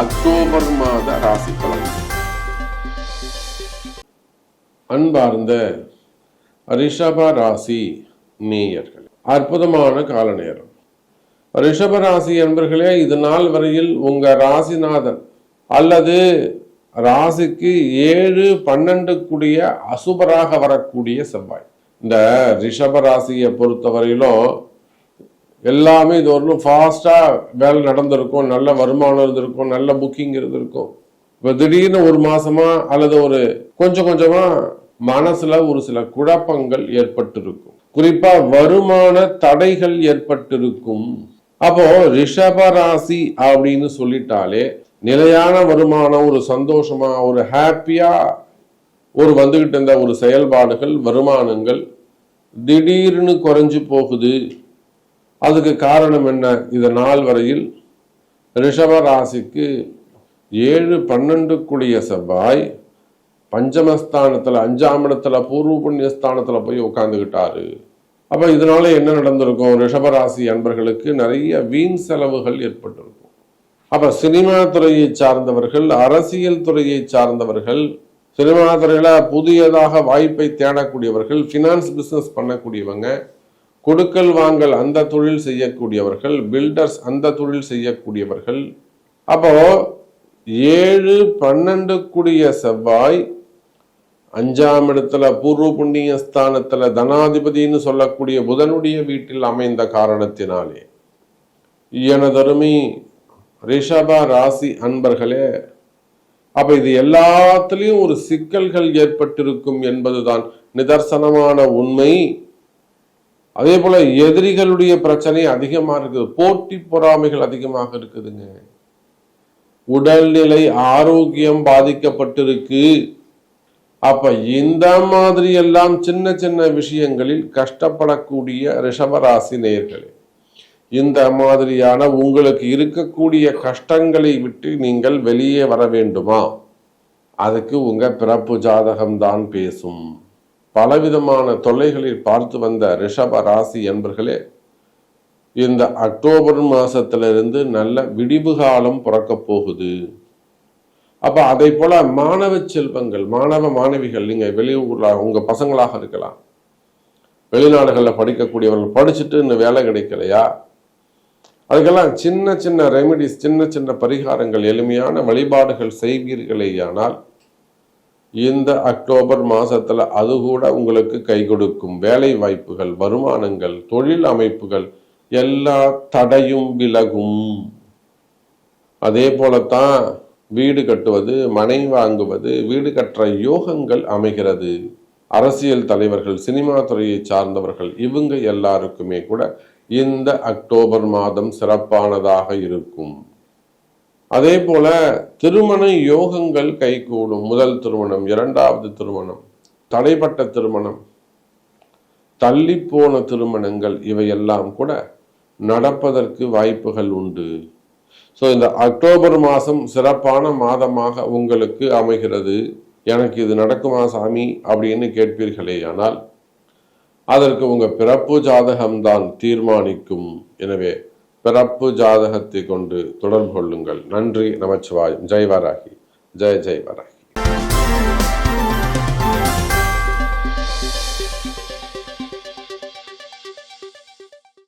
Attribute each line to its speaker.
Speaker 1: October மாத ராசி பலன் அன்பார்ந்த ரிஷப ராசி நேயர்கள் அற்புதமான கால நேரம். ரிஷப ராசி என்பர்களே இது நாள் வரையில் உங்க ராசிநாதன் அல்லது ராசிக்கு ஏழு பன்னெண்டு கூடிய அசுபராக வரக்கூடிய செவ்வாய். இந்த ரிஷப ராசியை பொறுத்தவரையிலும் எல்லாமே இது வரலும் ஃபாஸ்ட்டாக வேலை நடந்திருக்கும் நல்ல வருமானம் இருந்திருக்கும் நல்ல புக்கிங் இருந்திருக்கும். இப்போ திடீர்னு ஒரு மாதமாக அல்லது ஒரு கொஞ்சம் கொஞ்சமாக மனசில் ஒரு சில குழப்பங்கள் ஏற்பட்டிருக்கும். குறிப்பாக வருமான தடைகள் ஏற்பட்டிருக்கும். அப்போ ரிஷபராசி அப்படின்னு சொல்லிட்டாலே நிலையான வருமானம் ஒரு சந்தோஷமா ஒரு ஹாப்பியா ஒரு வந்துகிட்டு இருந்த ஒரு செயல்பாடுகள் வருமானங்கள் திடீர்னு குறைஞ்சு போகுது. அதுக்கு காரணம் என்ன? இந்த நாள் வரையில் ரிஷப ராசிக்கு ஏழு பன்னெண்டு கூடிய செவ்வாய் பஞ்சமஸ்தானத்தில் அஞ்சாம் இடத்துல பூர்வ புண்ணியஸ்தானத்துல போய் உட்காந்துக்கிட்டாரு அப்போ இதனால என்ன நடந்திருக்கும்? ரிஷபராசி அன்பர்களுக்கு நிறைய வீண் செலவுகள் ஏற்பட்டிருக்கும். அப்போ சினிமா துறையை சார்ந்தவர்கள் அரசியல் துறையை சார்ந்தவர்கள் சினிமா துறையில் புதியதாக வாய்ப்பை தேடக்கூடியவர்கள் ஃபினான்ஸ் பிஸ்னஸ் பண்ணக்கூடியவங்க கொடுக்கல் வாங்கல் அந்த தொழில் செய்யக்கூடியவர்கள் பில்டர்ஸ் அந்த தொழில் செய்யக்கூடியவர்கள். அப்போ ஏழு பன்னெண்டு கூடிய செவ்வாய் அஞ்சாம் இடத்துல பூர்வ புண்ணிய ஸ்தானத்துல தனாதிபதினு சொல்லக்கூடிய புதனுடைய வீட்டில் அமைந்த காரணத்தினாலே எனதருமை ரிஷப ராசி அன்பர்களே அப்ப இது எல்லாத்துலேயும் ஒரு சிக்கல்கள் ஏற்பட்டிருக்கும் என்பதுதான் நிதர்சனமான உண்மை. அதே போல எதிரிகளுடைய பிரச்சனை அதிகமாக இருக்குது. போட்டி பொறாமைகள் அதிகமாக இருக்குதுங்க. உடல்நிலை ஆரோக்கியம் பாதிக்கப்பட்டிருக்கு. அப்ப இந்த மாதிரி எல்லாம் சின்ன சின்ன விஷயங்களில் கஷ்டப்படக்கூடிய ரிஷபராசி நேர்களே இந்த மாதிரியான உங்களுக்கு இருக்கக்கூடிய கஷ்டங்களை விட்டு நீங்கள் வெளியே வர வேண்டுமா? அதுக்கு உங்க பிறப்பு ஜாதகம் தான் பேசும். பலவிதமான தொல்லைகளில் பார்த்து வந்த ரிஷப ராசி என்பர்களே இந்த அக்டோபர் மாதத்திலிருந்து நல்ல விடிவு காலம் பிறக்க போகுது. அப்போ அதை போல் மாணவ செல்வங்கள் மாணவ மாணவிகள் நீங்கள் வெளியூர்ல உங்கள் பசங்களாக இருக்கலாம். வெளிநாடுகளில் படிக்கக்கூடியவர்கள் படிச்சுட்டு இன்னும் வேலை கிடைக்கலையா? அதுக்கெல்லாம் சின்ன சின்ன ரெமிடிஸ் சின்ன சின்ன பரிகாரங்கள் எளிமையான வழிபாடுகள் செய்வீர்களேயானால் இந்த அக்டோபர் மாசத்துல அது கூட உங்களுக்கு கை கொடுக்கும். வேலை வாய்ப்புகள் வருமானங்கள் தொழில் அமைப்புகள் எல்லா தடையும் விலகும். அதே போலத்தான் வீடு கட்டுவது மனை வாங்குவது வீடு கட்டுற யோகங்கள் அமைகிறது. அரசியல் தலைவர்கள் சினிமா துறையை சார்ந்தவர்கள் இவங்க எல்லாருக்குமே கூட இந்த அக்டோபர் மாதம் சிறப்பானதாக இருக்கும். அதே போல திருமண யோகங்கள் கைகூடும். முதல் திருமணம் இரண்டாவது திருமணம் தடைப்பட்ட திருமணம் தள்ளி போன திருமணங்கள் இவையெல்லாம் கூட நடப்பதற்கு வாய்ப்புகள் உண்டு. ஸோ இந்த அக்டோபர் மாதம் சிறப்பான மாதமாக உங்களுக்கு அமைகிறது. எனக்கு இது நடக்குமா சாமி? அப்படின்னு கேட்பீர்களே ஆனால் அதற்கு உங்கள் பிறப்பு ஜாதகம்தான் தீர்மானிக்கும். எனவே பிறப்பு ஜாதகத்தை கொண்டு தொடர்பு கொள்ளுங்கள். நன்றி. நமச்சிவாயம். ஜெய்வராகி. ஜெய ஜெய்வராகி.